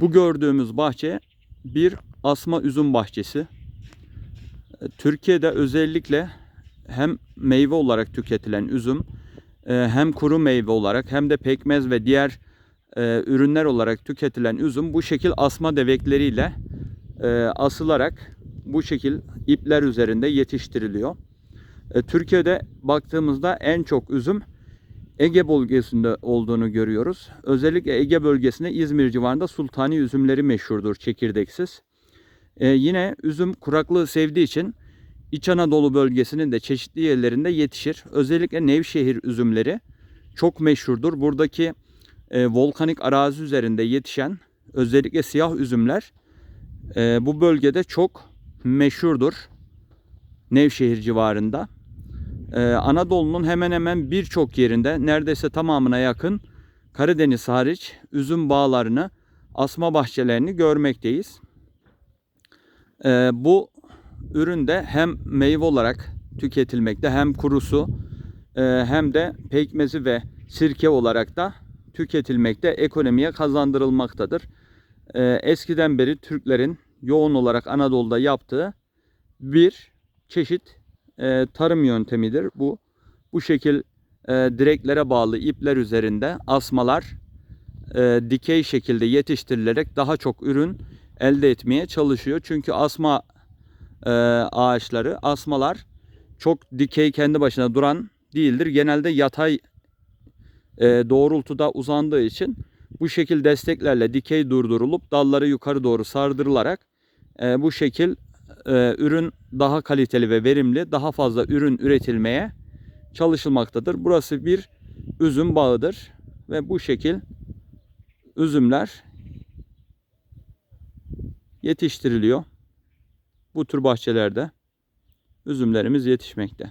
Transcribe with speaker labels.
Speaker 1: Bu gördüğümüz bahçe bir asma üzüm bahçesi. E, Türkiye'de özellikle hem meyve olarak tüketilen üzüm e, hem kuru meyve olarak hem de pekmez ve diğer e, ürünler olarak tüketilen üzüm bu şekil asma devekleriyle asılarak bu şekil ipler üzerinde yetiştiriliyor. Türkiye'de baktığımızda en çok üzüm Ege bölgesinde olduğunu görüyoruz. Özellikle Ege bölgesinde İzmir civarında sultani üzümleri meşhurdur çekirdeksiz. Ee, yine üzüm kuraklığı sevdiği için İç Anadolu bölgesinin de çeşitli yerlerinde yetişir. Özellikle Nevşehir üzümleri çok meşhurdur. Buradaki e, volkanik arazi üzerinde yetişen özellikle siyah üzümler e, bu bölgede çok meşhurdur. Nevşehir civarında. Ee, Anadolu'nun hemen hemen birçok yerinde neredeyse tamamına yakın Karadeniz hariç üzüm bağlarını, asma bahçelerini görmekteyiz. Ee, bu ürün de hem meyve olarak tüketilmekte hem kurusu e, hem de pekmezi ve sirke olarak da tüketilmekte, ekonomiye kazandırılmaktadır. Ee, eskiden beri Türklerin yoğun olarak Anadolu'da yaptığı bir çeşit e, tarım yöntemidir. Bu bu şekil e, direklere bağlı ipler üzerinde asmalar e, dikey şekilde yetiştirilerek daha çok ürün elde etmeye çalışıyor. Çünkü asma e, ağaçları, asmalar çok dikey kendi başına duran değildir. Genelde yatay e, doğrultuda uzandığı için bu şekil desteklerle dikey durdurulup dalları yukarı doğru sardırılarak e, bu şekil e, ürün daha kaliteli ve verimli, daha fazla ürün üretilmeye çalışılmaktadır. Burası bir üzüm bağıdır ve bu şekil üzümler yetiştiriliyor. Bu tür bahçelerde üzümlerimiz yetişmekte.